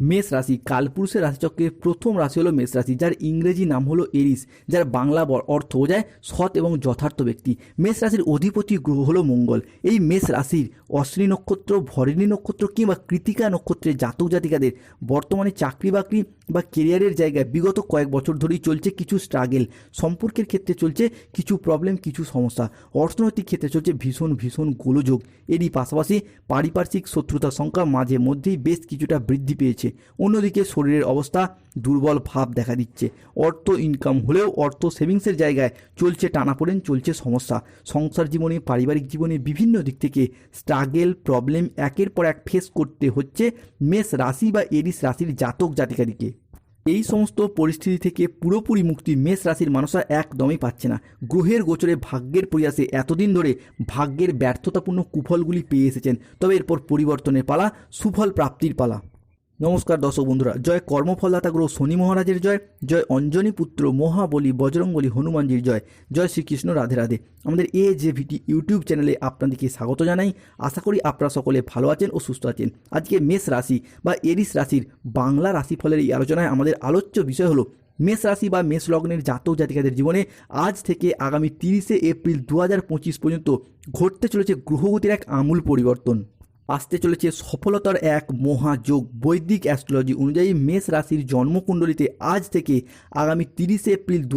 মেষ রাশি, কালপুরুষের রাশিচক্রের প্রথম রাশি হলো মেষ রাশি, যার ইংরেজি নাম হলো এরিস, যার বাংলা অর্থ বোঝায় সৎ এবং যথার্থ ব্যক্তি। মেষ রাশির অধিপতি গ্রহ হলো মঙ্গল। এই মেষ রাশির অশ্বিনী নক্ষত্র, ভরিণী নক্ষত্র কিংবা কৃতিকা নক্ষত্রের জাতক জাতিকাদের বর্তমানে চাকরি বাকরি বা কেরিয়ারের জায়গায় বিগত কয়েক বছর ধরেই চলছে কিছু স্ট্রাগেল সম্পর্কের ক্ষেত্রে চলছে কিছু প্রবলেম কিছু সমস্যা। অর্থনৈতিক ক্ষেত্রে চলছে ভীষণ ভীষণ গোলযোগ। এরই পাশাপাশি পারিপার্শ্বিক শত্রুতার সংখ্যা মাঝে মধ্যেই বেশ কিছুটা বৃদ্ধি পেয়েছে। অন্যদিকে শরীরের অবস্থা দুর্বল ভাব দেখা দিচ্ছে। অর্থ ইনকাম হলেও অর্থ সেভিংসের জায়গায় চলছে টানাপোড়েন, চলছে সমস্যা। সংসার জীবনে, পারিবারিক জীবনে বিভিন্ন দিক থেকে স্ট্রাগেল প্রবলেম একের পর এক ফেস করতে হচ্ছে মেষ রাশি বা এরিস রাশির জাতক জাতিকাদিকে। এই সমস্ত পরিস্থিতি থেকে পুরোপুরি মুক্তি মেষ রাশির মানুষরা একদমই পাচ্ছে না। গ্রহের গোচরে ভাগ্যের প্রয়াসে এতদিন ধরে ভাগ্যের ব্যর্থতাপূর্ণ কুফলগুলি পেয়ে এসেছেন। তবে এরপর পরিবর্তনের পালা, সুফল প্রাপ্তির পালা। নমস্কার দর্শক বন্ধুরা, জয় কর্মফলদাতা গ্রহ শনি মহারাজের জয় জয় অঞ্জনী পুত্র মহাবলী বজরঙ্গলী হনুমানজির জয় জয় শ্রীকৃষ্ণ রাধে রাধে। আমাদের এ যে ভিটি ইউটিউব চ্যানেলে আপনাদেরকে স্বাগত জানাই। আশা করি আপনারা সকলে ভালো আছেন ও সুস্থ আছেন। আজকে মেষ রাশি বা এরিস রাশির বাংলা রাশিফলের এই আলোচনায় আমাদের আলোচ্য বিষয় হলো মেষ রাশি বা মেষ লগ্নের জাতক জাতিকাদের জীবনে আজ থেকে আগামী তিরিশে এপ্রিল দু হাজার পঁচিশ পর্যন্ত ঘটতে চলেছে গ্রহগতির এক আমূল পরিবর্তন। আসতে চলেছে সফলতার এক মহাযোগ। বৈদিক অ্যাস্ট্রোলজি অনুযায়ী মেষ রাশির জন্মকুণ্ডলিতে আজ থেকে আগামী তিরিশে এপ্রিল দু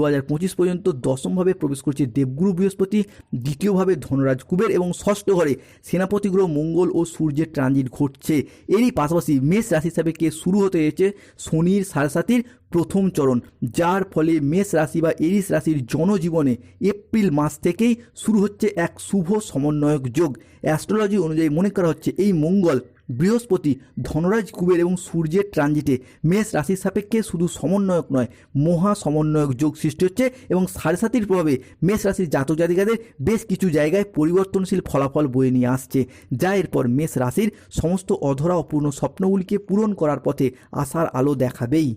পর্যন্ত দশমভাবে প্রবেশ করছে দেবগুরু বৃহস্পতি, দ্বিতীয়ভাবে ধনরাজ কুবের এবং ষষ্ঠ ঘরে সেনাপতি গ্রহ মঙ্গল ও সূর্যের ট্রানজিট ঘটছে। এরই পাশাপাশি মেষ রাশি হিসাবে কে শুরু হতে হয়েছে শনির সাড়ে প্রথম চরণ, যার ফলে মেষ রাশি বা এরিস রাশির জনজীবনে এপ্রিল মাস থেকেই শুরু হচ্ছে এক শুভ সমন্বয়ক যোগ। অ্যাস্ট্রোলজি অনুযায়ী মনে করা হচ্ছে এই মঙ্গল বৃহস্পতি ধনরাজ কুবের এবং সূর্যের ট্রানজিটে মেষ রাশির সাপেক্ষে শুধু সমন্বয়ক নয়, মহা সমন্বয়ক যোগ সৃষ্টি হচ্ছে এবং সাড়ে সাতির প্রভাবে মেষ রাশির জাতক জাতিকাদের বেশ কিছু জায়গায় পরিবর্তনশীল ফলাফল বয়ে নিয়ে আসছে। যা এরপর মেষ রাশির সমস্ত অধরা অপূর্ণ স্বপ্নগুলিকে পূরণ করার পথে আশার আলো দেখাবেই।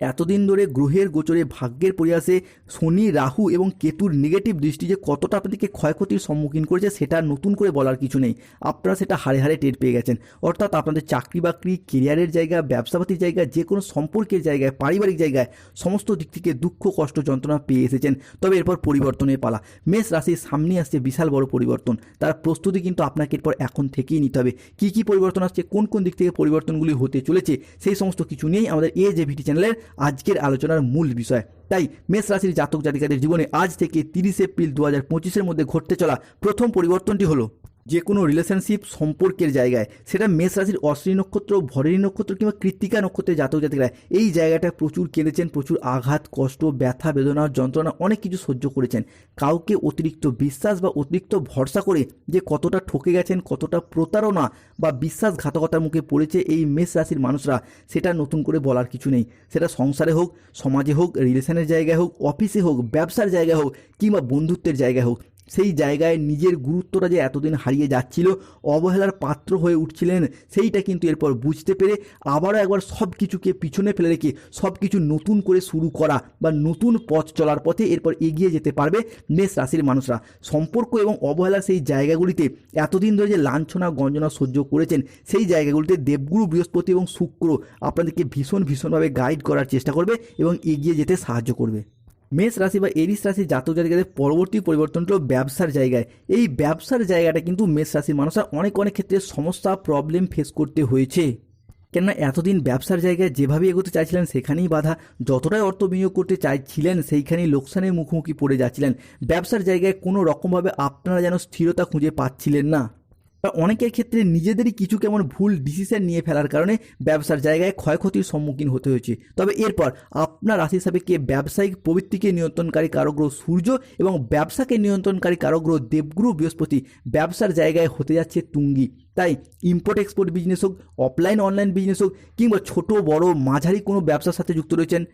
এতদিন ধরে গ্রহের গোচরে ভাগ্যের প্রয়াসে শনি, রাহু এবং কেতুর নেগেটিভ দৃষ্টি যে কতটা আপনাদেরকে ক্ষয়ক্ষতির সম্মুখীন করেছে সেটা নতুন করে বলার কিছু নেই। আপনারা সেটা হারে হারে টের পেয়ে গেছেন। অর্থাৎ আপনাদের চাকরি বাকরি কেরিয়ারের জায়গা, ব্যবসাপাতির জায়গা, যে কোনো সম্পর্কের জায়গায়, পারিবারিক জায়গায় সমস্ত দিক থেকে দুঃখ, কষ্ট, যন্ত্রণা পেয়ে এসেছেন। তবে এরপর পরিবর্তনের পালা। মেষ রাশির সামনে আসছে বিশাল বড় পরিবর্তন। তার প্রস্তুতি কিন্তু আপনাকে এরপর এখন থেকেই নিতে হবে। কী কী পরিবর্তন আসছে, কোন কোন দিক থেকে পরিবর্তনগুলি হতে চলেছে, সেই সমস্ত কিছু নিয়েই আমাদের এ যে ভিটি চ্যানেলের আজকের আলোচনার মূল বিষয়। তাই মেষ রাশির জাতক জাতিকাদের জীবনে আজ থেকে তিরিশ এপ্রিল দু হাজার পঁচিশের মধ্যে ঘটতে চলা প্রথম পরিবর্তনটি হলো যে কোনো রিলেশনশিপ সম্পর্কের জায়গায়, সেটা মেষ রাশির অশ্বিনী নক্ষত্র, ভরণী নক্ষত্র কিংবা কৃত্তিকা নক্ষত্রের জাতক জাতিকারা, এই জায়গাটা প্রচুর কেঁদেছেন, প্রচুর আঘাত, কষ্ট, ব্যথা, বেদনা, যন্ত্রণা, অনেক কিছু সহ্য করেছেন। কাউকে অতিরিক্ত বিশ্বাস বা অতিরিক্ত ভরসা করে যে কতটা ঠকে গেছেন, কতটা প্রতারণা বা বিশ্বাসঘাতকতার মুখে পড়েছে এই মেষ রাশির মানুষরা, সেটা নতুন করে বলার কিছু নেই। সেটা সংসারে হোক, সমাজে হোক রিলেশনের জায়গায় হোক অফিসে হোক, ব্যবসার জায়গায় হোক কিংবা বন্ধুত্বের জায়গায় হোক সেই জায়গায় নিজের গুরুত্বটা যে এতদিন হারিয়ে যাচ্ছিল, অবহেলার পাত্র হয়ে উঠছিলেন, সেইটা কিন্তু এরপর বুঝতে পেরে আবারও একবার সব কিছুকে পিছনে ফেলে রেখে সব কিছু নতুন করে শুরু করা বা নতুন পথ চলার পথে এরপর এগিয়ে যেতে পারবে মেষ রাশির মানুষরা। সম্পর্ক এবং অবহেলার সেই জায়গাগুলিতে এতদিন ধরে যে লাঞ্ছনা, গঞ্জনা সহ্য করেছেন, সেই জায়গাগুলিতে দেবগুরু, বৃহস্পতি এবং শুক্র আপনাদেরকে ভীষণ ভীষণভাবে গাইড করার চেষ্টা করবে এবং এগিয়ে যেতে সাহায্য করবে। মেষ রাশি বা এরিস রাশি জাতক জাতিকাদের পরবর্তী পরিবর্তনটা হলো ব্যবসার জায়গায়। এই ব্যবসার জায়গাটা কিন্তু মেষ রাশির মানুষরা অনেক অনেক ক্ষেত্রে সমস্যা প্রবলেম ফেস করতে হয়েছে। কেননা এতদিন ব্যবসার জায়গায় যেভাবে এগোতে চাইছিলেন, সেখানেই বাধা। যতটাই অর্থ বিনিয়োগ করতে চাইছিলেন, সেইখানেই লোকসানের মুখোমুখি পড়ে যাচ্ছিলেন। ব্যবসার জায়গায় কোনো রকমভাবে আপনারা যেন স্থিরতা খুঁজে পাচ্ছিলেন না। অনেকের ক্ষেত্রে নিজেদেরই কিছু কেমন ভুল ডিসিশন নিয়ে ফেলার কারণে ব্যবসার জায়গায় ক্ষয়ক্ষতির সম্মুখীন হতে হয়েছে। তবে এরপর আপনার রাশি হিসাবে কে ব্যবসায়িক প্রবৃত্তিকে নিয়ন্ত্রণকারী কারগ্রহ সূর্য এবং ব্যবসাকে নিয়ন্ত্রণকারী কারগ্রহ দেবগুরু বৃহস্পতি ব্যবসার জায়গায় হতে যাচ্ছে তুঙ্গি। তাই ইম্পোর্ট এক্সপোর্ট বিজনেস হোক অফলাইন অনলাইন বিজনেস হোক কিংবা ছোট বড় মাঝারি কোনো ব্যবসার সাথে যুক্ত রয়েছেন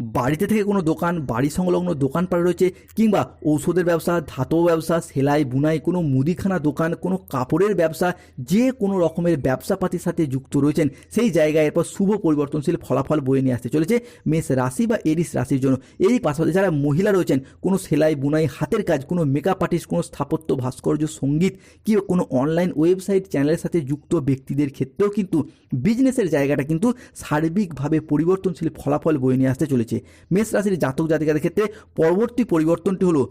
বাড়িতে থেকে কোনো দোকান, বাড়ি সংলগ্ন দোকানপাট রয়েছে কিংবা ঔষধের ব্যবসা, ধাতব ব্যবসা, সেলাই, বুনাই, কোনো মুদিখানা দোকান, কোনো কাপড়ের ব্যবসা, যে কোনো রকমের ব্যবসাপাতির সাথে যুক্ত রয়েছেন, সেই জায়গায় এরপর শুভ পরিবর্তনশীল ফলাফল বয়ে নিয়ে আসতে চলেছে মেষ রাশি বা এরিস রাশির জন্য। এই পাশাপাশি যারা মহিলা রয়েছেন, কোনো সেলাই, বুনাই, হাতের কাজ, কোনো মেকআপ আর্টিস্ট কোনো স্থাপত্য, ভাস্কর্য, সংগীত কি কোনো অনলাইন ওয়েবসাইট চ্যানেলের সাথে যুক্ত ব্যক্তিদের ক্ষেত্রেও কিন্তু বিজনেসের জায়গাটা কিন্তু সার্বিকভাবে পরিবর্তনশীল ফলাফল বয়ে নিয়ে আসতে চলেছে। মেষ রাশির জাতক জাতিকাদের ক্ষেত্রে পরবর্তী পরিবর্তনটি হলো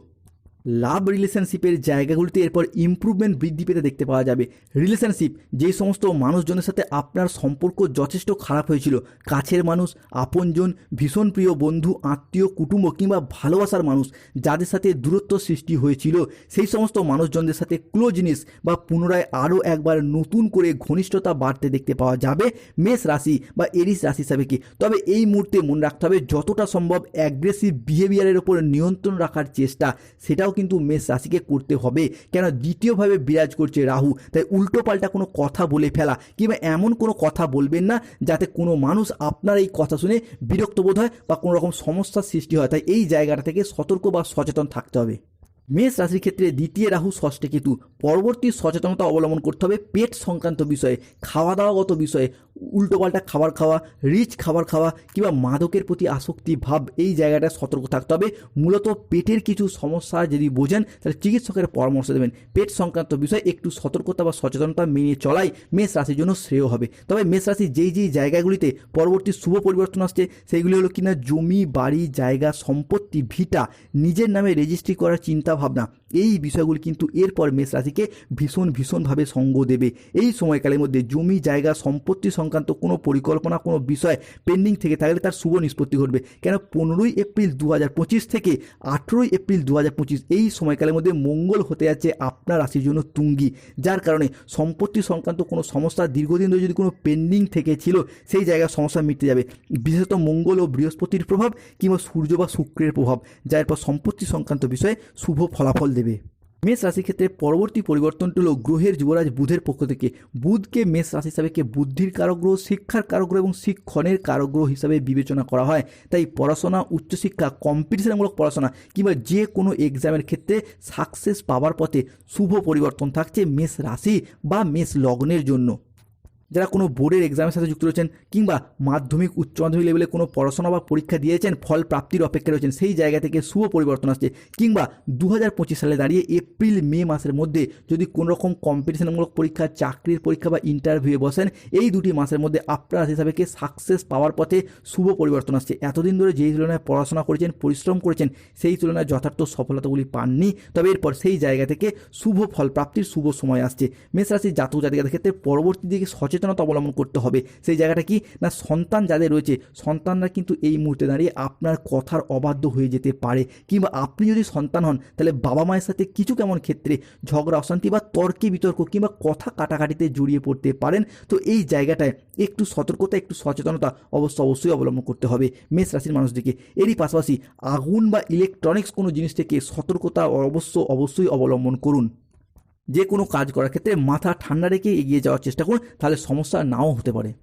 লাভ রিলেশনশিপের জায়গাগুলিতে এরপর ইমপ্রুভমেন্ট বৃদ্ধি পেতে দেখতে পাওয়া যাবে। রিলেশনশিপ, যে সমস্ত মানুষজনের সাথে আপনার সম্পর্ক যথেষ্ট খারাপ হয়েছিল, কাছের মানুষ, আপনজন, ভীষণ প্রিয় বন্ধু, আত্মীয়, কুটুম্ব কিংবা ভালোবাসার মানুষ, যাদের সাথে দূরত্ব সৃষ্টি হয়েছিল, সেই সমস্ত মানুষজনদের সাথে ক্লোজনেস বা পুনরায় আরও একবার নতুন করে ঘনিষ্ঠতা বাড়তে দেখতে পাওয়া যাবে। মেষ রাশি বা এরিস রাশি হিসাবে কি? তবে এই মুহূর্তে মনে রাখতে হবে, যতটা সম্ভব অ্যাগ্রেসিভ বিহেভিয়ারের ওপর নিয়ন্ত্রণ রাখার চেষ্টা, সেটাও কিন্তু মেষ রাশিকে করতে হবে। কেন দ্বিতীয়ভাবে বিরাজ করছে রাহু। তাই উল্টো পাল্টা কোনো কথা বলে ফেলা কিংবা এমন কোনো কথা বলবেন না যাতে কোনো মানুষ আপনার এই কথা শুনে বিরক্ত বোধ হয় বা কোনো রকম সমস্যার সৃষ্টি হয়। তাই এই জায়গাটা থেকে সতর্ক বা সচেতন থাকতে হবে। মেষ রাশির ক্ষেত্রে দ্বিতীয় রাহু ষষ্ঠে কেতু পরবর্তী সচেতনতা অবলম্বন করতে হবে। পেট সংক্রান্ত বিষয়ে খাওয়া দাওয়াগত বিষয়ে উল্টোপাল্টা খাবার খাওয়া, রিচ খাবার খাওয়া কিংবা মাদকের প্রতি আসক্তি ভাব, এই জায়গাটায় সতর্ক থাকতে হবে। মূলত পেটের কিছু সমস্যা যদি বোঝেন, তাহলে চিকিৎসকের পরামর্শ দেবেন। পেট সংক্রান্ত বিষয়ে একটু সতর্কতা বা সচেতনতা মেনে চলাই মেষ রাশির জন্য শ্রেয় হবে। তবে মেষ রাশি যেই যেই জায়গাগুলিতে পরবর্তী শুভ পরিবর্তন আসছে, সেইগুলি হলো কিনা জমি, বাড়ি, জায়গা, সম্পত্তি, ভিটা, নিজের নামে রেজিস্ট্রি করার চিন্তা ভাবনা এই বিষয়গুলি কিন্তু এরপর মেষ রাশিকে ভীষণ ভীষণভাবে সঙ্গ দেবে। এই সময়কালের মধ্যে জমি, জায়গা, সম্পত্তি সংক্রান্ত কোনো পরিকল্পনা, কোনো বিষয় পেন্ডিং থেকে থাকলে তার শুভ নিষ্পত্তি ঘটবে। কেন? পনেরোই এপ্রিল দু হাজার পঁচিশ থেকে আঠেরোই এপ্রিল দু হাজার পঁচিশ এই সময়কালের মধ্যে মঙ্গল হতে যাচ্ছে আপনার রাশির জন্য তুঙ্গি। যার কারণে সম্পত্তি সংক্রান্ত কোনো সমস্যা দীর্ঘদিন ধরে যদি কোনো পেন্ডিং থেকে ছিল, সেই জায়গায় সমস্যা মিটতে যাবে। বিশেষত মঙ্গল ও বৃহস্পতির প্রভাব কিংবা সূর্য বা শুক্রের প্রভাব। যার পর সম্পত্তি সংক্রান্ত বিষয়ে শুভ ফলাফল দেবে। মেষ রাশির ক্ষেত্রে পরবর্তী পরিবর্তনটি হলো গ্রহের যুবরাজ বুধের পক্ষ থেকে। বুধকে মেষ রাশি হিসাবে বুদ্ধির কারগ্রহ, শিক্ষার কারগ্রহ এবং শিক্ষণের কারগ্রহ হিসাবে বিবেচনা করা হয়। তাই পড়াশোনা, উচ্চশিক্ষা, কম্পিটিশনমূলক পড়াশোনা কিংবা যে কোনো এক্সামের ক্ষেত্রে সাকসেস পাওয়ার পথে শুভ পরিবর্তন থাকছে মেষ রাশি বা মেষ লগ্নের জন্য। যারা কোনো বোর্ডের এক্সামের সাথে যুক্ত রয়েছেন কিংবা মাধ্যমিক, উচ্চ মাধ্যমিক লেভেলে কোনো পড়াশোনা বা পরীক্ষা দিয়েছেন, ফল প্রাপ্তির অপেক্ষা রয়েছেন, সেই জায়গা থেকে শুভ পরিবর্তন আসছে। কিংবা দু হাজার পঁচিশ সালে দাঁড়িয়ে এপ্রিল, মে মাসের মধ্যে যদি কোনো রকম কম্পিটিশনমূলক পরীক্ষা, চাকরির পরীক্ষা বা ইন্টারভিউয়ে বসেন, এই দুটি মাসের মধ্যে আপনার হিসাবে সাকসেস পাওয়ার পথে শুভ পরিবর্তন আসছে। এতদিন ধরে যেই তুলনায় পড়াশোনা করেছেন, পরিশ্রম করেছেন, সেই তুলনায় যথার্থ সফলতাগুলি পাননি। তবে এরপর সেই জায়গা থেকে শুভ ফল প্রাপ্তির শুভ সময় আসছে। মেষ রাশির জাতক জাতিকাদের ক্ষেত্রে পরবর্তী দিকে সচেতনতা অবলম্বন করতে হবে। সেই জায়গাটা কি? না, সন্তান যাদের রয়েছে, সন্তানরা কিন্তু এই মুহূর্তে দাঁড়িয়ে আপনার কথার অবাধ্য হয়ে যেতে পারে। কিংবা আপনি যদি সন্তান হন, তাহলে বাবা মায়ের সাথে কিছু কেমন ক্ষেত্রে ঝগড়া, অশান্তি বা তর্কে বিতর্ক কিংবা কথা কাটাকাটিতে জড়িয়ে পড়তে পারেন? তো এই জায়গাটায় একটু সতর্কতা, একটু সচেতনতা অবশ্য অবশ্যই অবলম্বন করতে হবে মেষ রাশির মানুষদেরকে এরই পাশাপাশি আগুন বা ইলেকট্রনিক্স কোনো জিনিস থেকে সতর্কতা অবশ্য অবশ্যই অবলম্বন করুন। যে কোনো কাজ করার ক্ষেত্রে মাথা ঠান্ডা রেখে এগিয়ে যাওয়ার চেষ্টা করুন, তাহলে সমস্যা নাও হতে পারে।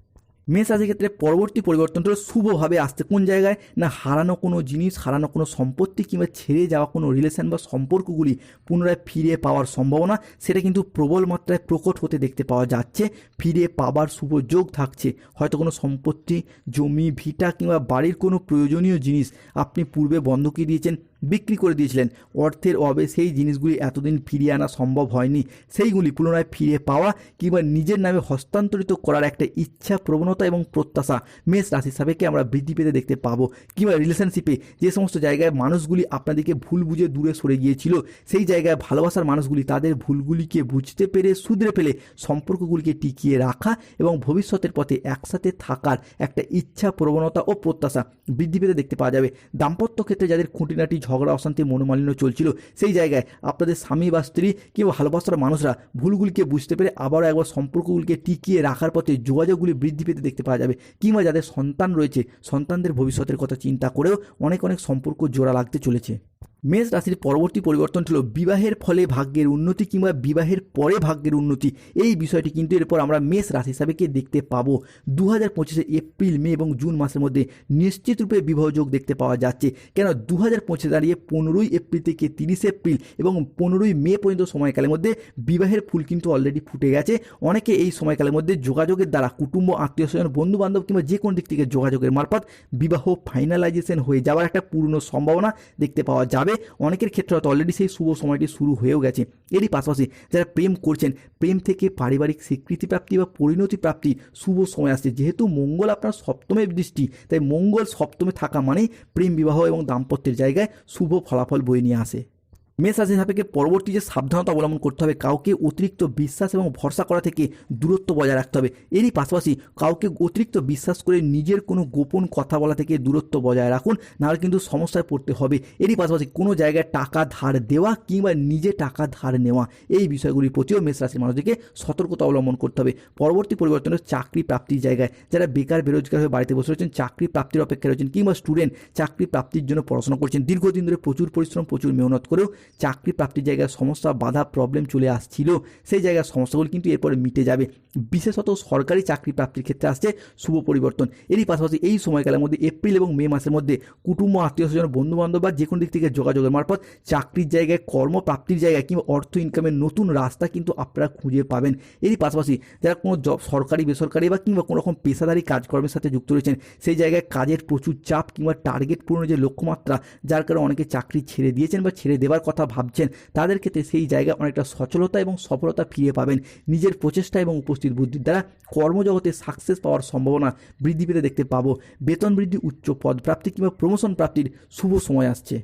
মেষ রাশির ক্ষেত্রে পরবর্তী পরিবর্তনটা শুভভাবে আসতে কোন জায়গায়? না, হারানো কোনো জিনিস, হারানো কোনো সম্পত্তি কিংবা ছেড়ে যাওয়া কোনো রিলেশন বা সম্পর্কগুলি পুনরায় ফিরে পাওয়ার সম্ভাবনা, সেটা কিন্তু প্রবল মাত্রায় প্রকট হতে দেখতে পাওয়া যাচ্ছে। ফিরে পাবার শুভ যোগ থাকছে। হয়তো কোনো সম্পত্তি, জমি, ভিটা কিংবা বাড়ির কোনো প্রয়োজনীয় জিনিস আপনি পূর্বে বন্ধকি দিয়েছেন বিক্রি করে দিয়েছিলেন। অর্থের অভাবে সেই জিনিসগুলি এতদিন ফিরিয়ে আনা সম্ভব হয়নি। সেইগুলি পুনরায় ফিরে পাওয়া কিংবা নিজের নামে হস্তান্তরিত করার একটা ইচ্ছা প্রবণতা এবং প্রত্যাশা মেষ রাশি সাপেক্ষে আমরা বৃদ্ধি পেতে দেখতে পাবো। কিংবা রিলেশনশিপে যে সমস্ত জায়গায় মানুষগুলি আপনাদেরকে ভুল বুঝে দূরে সরে গিয়েছিল, সেই জায়গায় ভালোবাসার মানুষগুলি তাদের ভুলগুলিকে বুঝতে পেরে শুধরে ফেলে সম্পর্কগুলিকে টিকিয়ে রাখা এবং ভবিষ্যতের পথে একসাথে থাকার একটা ইচ্ছা প্রবণতা ও প্রত্যাশা বৃদ্ধি পেতে দেখতে পাওয়া যাবে। দাম্পত্য ক্ষেত্রে যাদের খুঁটিনাটি ঝগড়া অশান্তি মনোমালিন্য চলছিল। সেই জায়গায় আপনাদের স্বামী বা স্ত্রী কিংবা ভালোবাসার মানুষরা ভুলগুলিকে বুঝতে পেরে আবারও একবার সম্পর্কগুলিকে টিকিয়ে রাখার পথে যোগাযোগগুলি বৃদ্ধি পেতে দেখতে পাওয়া যাবে। কিংবা যাদের সন্তান রয়েছে, সন্তানদের ভবিষ্যতের কথা চিন্তা করেও অনেক অনেক সম্পর্ক জোড়া লাগতে চলেছে। মেষ রাশির পরবর্তী পরিবর্তন ছিল বিবাহের ফলে ভাগ্যের উন্নতি কিংবা বিবাহের পরে ভাগ্যের উন্নতি। এই বিষয়টি কিন্তু এরপর আমরা মেষ রাশি হিসাবে দেখতে পাবো। দু হাজার পঁচিশে এপ্রিল, মে এবং জুন মাসের মধ্যে নিশ্চিত রূপে বিবাহ যোগ দেখতে পাওয়া যাচ্ছে। কেন? দু হাজার পঁচিশে দাঁড়িয়ে পনেরোই এপ্রিল থেকে তিরিশে এপ্রিল এবং পনেরোই মে পর্যন্ত সময়কালের মধ্যে বিবাহের ফুল কিন্তু অলরেডি ফুটে গেছে। অনেকে এই সময়কালের মধ্যে যোগাযোগের দ্বারা কুটুম্ব, আত্মীয় স্বজন বন্ধু বান্ধব কিংবা যে কোনো দিক থেকে যোগাযোগের মারফত বিবাহ ফাইনালাইজেশন হয়ে যাওয়ার একটা পূর্ণ সম্ভাবনা দেখতে পাওয়া যাবে। অনেকের ক্ষেত্রে হয়তো অলরেডি সেই শুভ সময়টি শুরু হয়েও গেছে। এরই পাশাপাশি যারা প্রেম করছেন, প্রেম থেকে পারিবারিক স্বীকৃতি প্রাপ্তি বা পরিণতি প্রাপ্তি শুভ সময় আসছে। যেহেতু মঙ্গল আপনার সপ্তমের দৃষ্টি, তাই মঙ্গল সপ্তমে থাকা মানেই প্রেম বিবাহ এবং দাম্পত্যের জায়গায় শুভ ফলাফল বয়ে নিয়ে আসে। মেষ রাশি সাপেক্ষে পরবর্তী যে সাবধানতা অবলম্বন করতে হবে, কাউকে অতিরিক্ত বিশ্বাস এবং ভরসা করা থেকে দূরত্ব বজায় রাখতে হবে। এরই পাশাপাশি কাউকে অতিরিক্ত বিশ্বাস করে নিজের কোনো গোপন কথা বলা থেকে দূরত্ব বজায় রাখুন, নাহলে কিন্তু সমস্যায় পড়তে হবে। এরই পাশাপাশি কোনো জায়গায় টাকা ধার দেওয়া কিংবা নিজে টাকা ধার নেওয়া, এই বিষয়গুলির প্রতিও মেষ রাশির মানুষদেরকে সতর্কতা অবলম্বন করতে হবে। পরবর্তী পরিবর্তনের চাকরি প্রাপ্তির জায়গায় যারা বেকার, বেরোজগার হয়ে বাড়িতে বসে রয়েছেন, চাকরি প্রাপ্তির অপেক্ষায় রয়েছেন কিংবা স্টুডেন্ট চাকরি প্রাপ্তির জন্য পড়াশোনা করছেন, দীর্ঘদিন ধরে প্রচুর পরিশ্রম, প্রচুর মেহনত করেও চাকরি প্রাপ্তির জায়গায় সমস্যা, বাধা প্রবলেম চলে আসছিল। সেই জায়গার সমস্যাগুলো কিন্তু এরপরে মিটে যাবে। বিশেষত সরকারি চাকরি প্রাপ্তির ক্ষেত্রে আসছে শুভ পরিবর্তন। এরই পাশাপাশি এই সময়কালের মধ্যে এপ্রিল এবং মে মাসের মধ্যে কুটুম্ব, আত্মীয় স্বজন বন্ধু বান্ধব বা যে কোনো দিক থেকে যোগাযোগের মারফত চাকরির জায়গায়, কর্মপ্রাপ্তির জায়গায় কিংবা অর্থ ইনকামের নতুন রাস্তা কিন্তু আপনারা খুঁজে পাবেন। এরই পাশাপাশি যারা কোনো জব সরকারি, বেসরকারি বা কিংবা কোনো রকম পেশাদারি কাজকর্মের সাথে যুক্ত রয়েছেন, সেই জায়গায় কাজের প্রচুর চাপ কিংবা টার্গেট পূরণের যে লক্ষ্যমাত্রা, যার কারণে অনেকে চাকরি ছেড়ে দিয়েছেন বা ছেড়ে দেওয়ার কথা ভাবছেন, তাদের ক্ষেত্রে সেই জায়গায় অনেকটা সচলতা এবং সফলতা ফিরে পাবেন। নিজের প্রচেষ্টা এবং উপস্থিত বুদ্ধির দ্বারা কর্মজগতে সাকসেস পাওয়ার সম্ভাবনা বৃদ্ধি পেতে দেখতে পাবো। বেতন বৃদ্ধি, উচ্চ পদ প্রাপ্তি কিংবা প্রমোশন প্রাপ্তির শুভ সময় আসছে।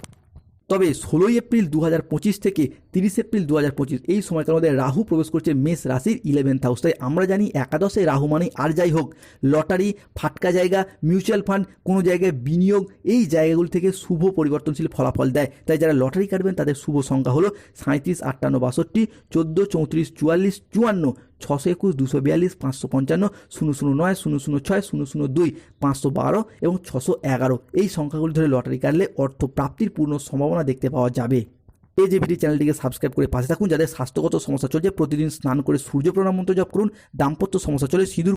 তবে ষোলোই এপ্রিল দু হাজার পঁচিশ থেকে তিরিশ এপ্রিল দু হাজার পঁচিশ, এই সময়কার মধ্যে রাহু প্রবেশ করছে মেষ রাশির ইলেভেন্থ হাউস তাই আমরা জানি একাদশে রাহু মানে আর যাই হোক, লটারি, ফাটকা জায়গা মিউচুয়াল ফান্ড কোনো জায়গায় বিনিয়োগ, এই জায়গাগুলি থেকে শুভ পরিবর্তনশীল ফলাফল দেয়। তাই যারা লটারি কাটবেন, তাদের শুভ সংখ্যা হলো সাঁত্রিশ আটান্ন, বাষট্টি, চোদ্দ, চৌত্রিশ, চুয়াল্লিশ, চুয়ান্ন, ছশো একুশ, দুশো বিয়াল্লিশ, পাঁচশো পঞ্চান্ন, শূন্য শূন্য নয়, শূন্য শূন্য ছয়, শূন্য শূন্য দুই, পাঁচশো বারো এবং ছশো এগারো। এই সংখ্যাগুলি ধরে লটারি কাটলে অর্থ প্রাপ্তির পূর্ণ সম্ভাবনা দেখতে পাওয়া যাবে। ভিডিও চ্যানেলটিকে সাবস্ক্রাইব করে পাশে থাকুন। যাদের স্বাস্থ্যগত সমস্যা চলছে, প্রতিদিন স্নান করে সূর্য প্রণাম মন্ত্র জপ করুন, দাম্পত্য সমস্যা চলে, সিঁদুর